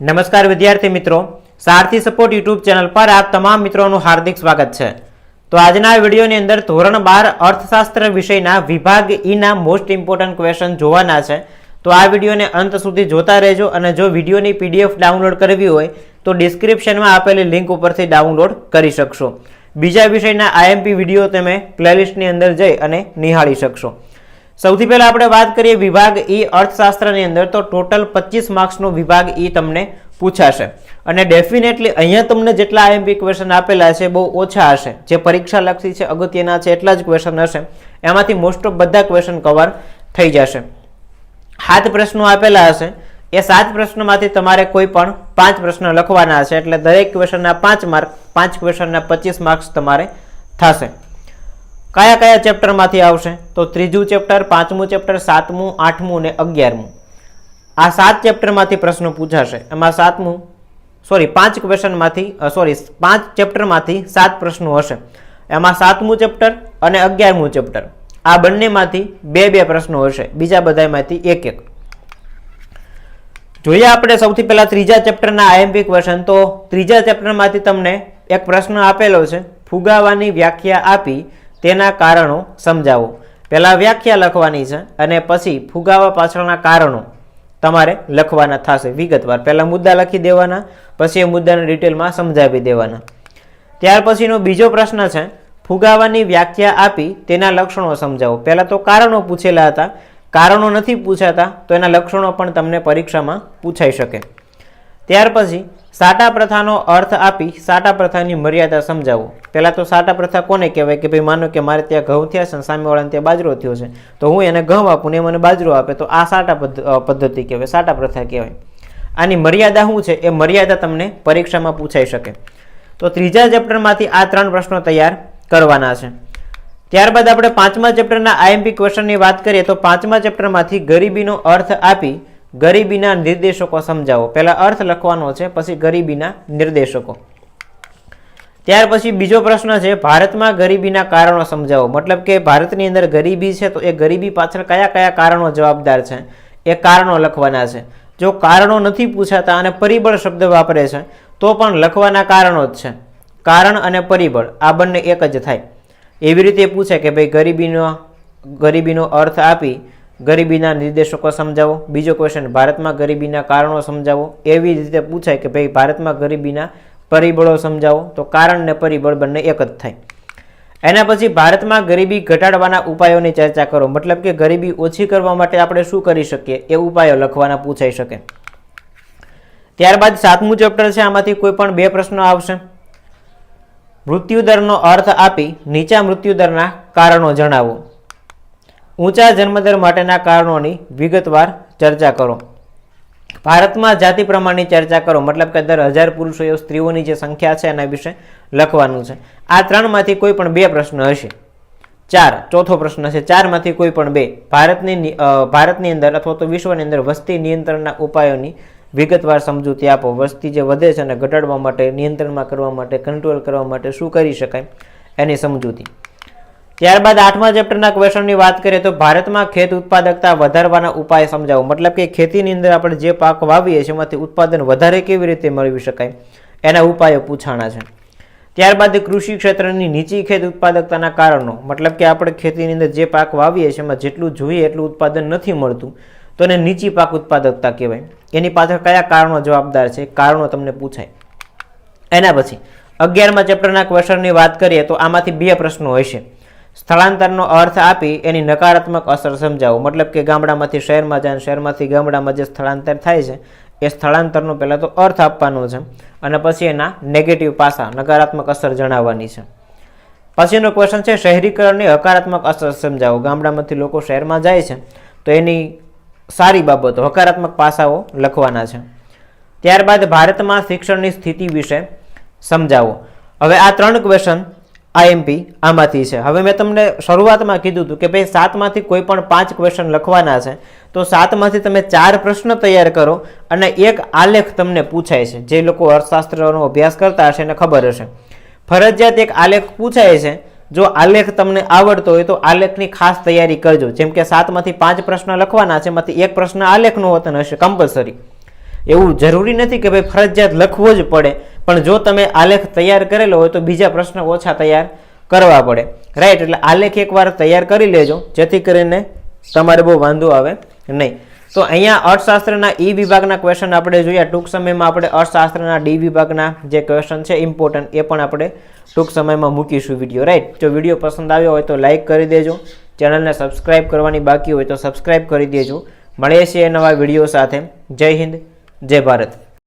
નમસ્કાર વિદ્યાર્થી મિત્રો. સારથી સપોર્ટ યુટ્યુબ ચેનલ પર આપ તમામ મિત્રોનું હાર્દિક સ્વાગત છે. તો આજના વિડીયોની અંદર ધોરણ બાર અર્થશાસ્ત્ર વિષયના વિભાગ ઈના મોસ્ટ ઇમ્પોર્ટન્ટ ક્વેશ્ચન જોવાના છે. તો આ વિડીયોને અંત સુધી જોતા રહેજો અને જો વિડીયોની પીડીએફ ડાઉનલોડ કરવી હોય તો ડિસ્ક્રિપ્શનમાં આપેલી લિંક ઉપરથી ડાઉનલોડ કરી શકશો. બીજા વિષયના આઈએમપી વીડિયો તમે પ્લેલિસ્ટની અંદર જઈ અને નિહાળી શકશો. સૌથી પહેલા આપણે વાત કરીએ વિભાગ ઈ અર્થશાસ્ત્રની અંદર, તો ટોટલ પચીસ માર્ક્સનો વિભાગ ઈ તમને પૂછાશે. અને ડેફિનેટલી અહીંયા તમને જેટલા આઈએમપી ક્વેશ્ચન આપેલા છે, બહુ ઓછા હશે. જે પરીક્ષા લક્ષી છે, અગત્યના છે, એટલા જ ક્વેશ્ચન હશે. એમાંથી મોસ્ટ ઓફ બધા ક્વેશ્ચન કવર થઈ જશે. સાત પ્રશ્નો આપેલા હશે. એ સાત પ્રશ્નોમાંથી તમારે કોઈ પણ પાંચ પ્રશ્ન લખવાના હશે એટલે દરેક ક્વેશ્ચનના પાંચ માર્ક પાંચ ક્વેશ્ચનના પચીસ માર્ક્સ તમારે થશે. કયા કયા ચેપ્ટરમાંથી આવશે? તો ત્રીજું ચેપ્ટર, પાંચમું ચેપ્ટર, સાતમું, આઠમું અને અગિયારમું. આ સાત ચેપ્ટરમાંથી પ્રશ્નો પૂછાશે. એમાં સાતમું સોરી પાંચ ક્વેશ્ચનમાંથી સોરી પાંચ ચેપ્ટરમાંથી સાત પ્રશ્નો હશે. એમાં સાતમું ચેપ્ટર અને અગિયારમું ચેપ્ટર. આ બંનેમાંથી બે બે પ્રશ્નો હશે. બીજા બધામાંથી એક એક. જોઈએ આપણે સૌથી પહેલાં ત્રીજા ચેપ્ટરના આઈએમપી ક્વેશ્ચન તો ત્રીજા ચેપ્ટરમાંથી તમને એક પ્રશ્ન આપેલો છે. ફુગાવાની વ્યાખ્યા આપી તેના કારણો સમજાવો. પહેલાં વ્યાખ્યા લખવાની છે અને પછી ફુગાવા પાછળના કારણો તમારે લખવાના થશે વિગતવાર. પહેલાં મુદ્દા લખી દેવાના, પછી એ મુદ્દાને ડિટેલમાં સમજાવી દેવાના. ત્યાર પછીનો બીજો પ્રશ્ન છે, ફુગાવાની વ્યાખ્યા આપી તેના લક્ષણો સમજાવો. પહેલાં તો કારણો પૂછેલા હતા. કારણો નથી પૂછાતા, તો એના લક્ષણો પણ તમને પરીક્ષામાં પૂછાઈ શકે. ત્યાર પછી સાટા પ્રથાનો અર્થ આપી સાટા પ્રથાની મર્યાદા સમજાવો. પહેલાં તો સાટા પ્રથા કોને કહેવાય? કે ભાઈ, માનો કે મારે ત્યાં ઘઉં થયા છે સામેવાળાને ત્યાં બાજરો થયો છે. તો હું એને ઘઉં આપું ને મને બાજરો આપે. તો આ સાટા પદ્ધ- પદ્ધતિ કહેવાય, સાટા પ્રથા કહેવાય. આની મર્યાદા શું છે? એ મર્યાદા તમને પરીક્ષામાં પૂછાઈ શકે. તો ત્રીજા ચેપ્ટરમાંથી આ ત્રણ પ્રશ્નો તૈયાર કરવાના છે. ત્યારબાદ આપણે પાંચમા ચેપ્ટરના આઈએમપી ક્વેશ્ચનની વાત કરીએ તો પાંચમા ચેપ્ટરમાંથી ગરીબીનો અર્થ આપી ગરીબીના નિર્દેશકો સમજાવો. પહેલાં અર્થ લખવાનો છે, પછી ગરીબીના નિર્દેશકો. ત્યાર પછી બીજો પ્રશ્ન છે, ભારતમાં ગરીબીના કારણો સમજાવો. મતલબ કે ભારતની અંદર ગરીબી છે તો એ ગરીબી પાછળ કયા કયા કારણો જવાબદાર છે? એ કારણો લખવાના છે. જો કારણો નથી પૂછાતા અને પરિબળ શબ્દ વાપરે છે, તો પણ લખવાના કારણો જ છે. કારણ અને પરિબળ, આ બંને એક જ થાય. એવી રીતે પૂછે કે ભાઈ ગરીબીનો ગરીબીનો અર્થ આપી ગરીબીના નિર્દેશકો સમજાવો. બીજો ક્વેશ્ચન ભારતમાં ગરીબીના કારણો સમજાવો. એવી રીતે પૂછાય કે ભાઈ, ભારતમાં ગરીબીના પરિબળો સમજાવો. તો કારણ ને પરિબળ બંને એક જ થાય. એના પછી ભારતમાં ગરીબી ઘટાડવાના ઉપાયોની ચર્ચા કરો. મતલબ કે ગરીબી ઓછી કરવા માટે આપણે શું કરી શકીએ? એ ઉપાયો લખવાના પૂછાઈ શકે. ત્યારબાદ સાતમું ચેપ્ટર છે, આમાંથી કોઈ પણ બે પ્રશ્નો આવશે. મૃત્યુદરનો અર્થ આપી નીચા મૃત્યુદરના કારણો જણાવો. ઊંચા જન્મદર માટેના કારણોની વિગતવાર ચર્ચા કરો. ભારતમાં જાતિ પ્રમાણની ચર્ચા કરો, મતલબ કે દર હજાર પુરુષો સ્ત્રીઓની જે સંખ્યા છે એના વિશે લખવાનું છે. આ ત્રણમાંથી કોઈ પણ બે પ્રશ્ન હશે. ચાર, ચોથો પ્રશ્ન છે. ચારમાંથી કોઈ પણ બે. ભારતની ભારતની અંદર અથવા તો વિશ્વની અંદર વસ્તી નિયંત્રણના ઉપાયોની વિગતવાર સમજૂતી આપો. વસ્તી જે વધે છે અને ઘટાડવા માટે, નિયંત્રણમાં કરવા માટે કંટ્રોલ કરવા માટે શું કરી શકાય એની સમજૂતી. ત્યારબાદ આઠમા ચેપ્ટરના ક્વેશ્ચનની વાત કરીએ તો ભારતમાં ખેત ઉત્પાદકતા વધારવાના ઉપાય સમજાવો. મતલબ કે ખેતીની અંદર આપણે જે પાક વાવીએ છીએ, એમાંથી ઉત્પાદન વધારે કેવી રીતે મેળવી શકાય? એના ઉપાયો પૂછાણા છે. ત્યારબાદ કૃષિ ક્ષેત્રની નીચી ખેત ઉત્પાદકતાના કારણો. મતલબ કે આપણે ખેતીની અંદર જે પાક વાવીએ છીએ, એમાં જેટલું જોઈએ એટલું ઉત્પાદન નથી મળતું. તો એને નીચી પાક ઉત્પાદકતા કહેવાય. એની પાછળ કયા કારણો જવાબદાર છે? કારણો તમને પૂછાય. એના પછી, અગિયારમાં ચેપ્ટરના ક્વેશ્ચનની વાત કરીએ તો આમાંથી બે પ્રશ્નો હશે. સ્થળાંતરનો અર્થ આપી એની નકારાત્મક અસર સમજાવું. મતલબ કે ગામડામાંથી શહેરમાં જાય શહેરમાંથી ગામડામાં જે સ્થળાંતર થાય છે, એ સ્થળાંતરનો પહેલાં તો અર્થ આપવાનો છે અને પછી એના નેગેટિવ પાસા, નકારાત્મક અસર જણાવવાની છે. પછીનો ક્વેશ્ચન છે, શહેરીકરણની હકારાત્મક અસર સમજાવો. ગામડામાંથી લોકો શહેરમાં જાય છે, તો એની સારી બાબતો, હકારાત્મક પાસાઓ લખવાના છે. ત્યારબાદ ભારતમાં શિક્ષણની સ્થિતિ વિશે સમજાવો. હવે આ ત્રણ ક્વેશ્ચન આઈએમપી આમાંથી છે. હવે મેં તમને શરૂઆતમાં કીધું હતું કે ભાઈ સાતમાંથી કોઈ પણ પાંચ ક્વેશ્ચન લખવાના છે, તો સાતમાંથી તમે ચાર પ્રશ્ન તૈયાર કરો અને એક આલેખ તમને પૂછાય છે. જે લોકો અર્થશાસ્ત્રનો અભ્યાસ કરતા હશે એને ખબર હશે. ફરજિયાત એક આલેખ પૂછાય છે. જો આલેખ તમને આવડતો હોય તો આલેખની ખાસ તૈયારી કરજો. જેમ કે સાતમાંથી પાંચ પ્રશ્ન લખવાના છે, એમાંથી એક પ્રશ્ન આલેખનો વતન હશે કમ્પલસરી એવું જરૂરી નથી કે ભાઈ ફરજિયાત લખવો જ પડે. પણ જો તમે આલેખ તૈયાર કરેલો હોય તો બીજા પ્રશ્ન ઓછા તૈયાર કરવા પડે. રાઈટ એટલે આલેખ એકવાર તૈયાર કરી લેજો, જેથી કરીને તમારે બહુ વાંધો આવે નહીં. તો અહીંયા અર્થશાસ્ત્રના ઈ વિભાગના ક્વેશ્ચન આપણે જોયા. ટૂંક સમયમાં આપણે અર્થશાસ્ત્રના ડી વિભાગના જે ક્વેશ્ચન છે ઇમ્પોર્ટન્ટ એ પણ આપણે ટૂંક સમયમાં મૂકીશું વીડિયો રાઈટ જો વીડિયો પસંદ આવ્યો હોય તો લાઇક કરી દેજો. ચેનલને સબસ્ક્રાઇબ કરવાની બાકી હોય તો સબસ્ક્રાઇબ કરી દેજો. મળીએ છીએ નવા વીડિયો સાથે. જય હિન્દ, જય ભારત.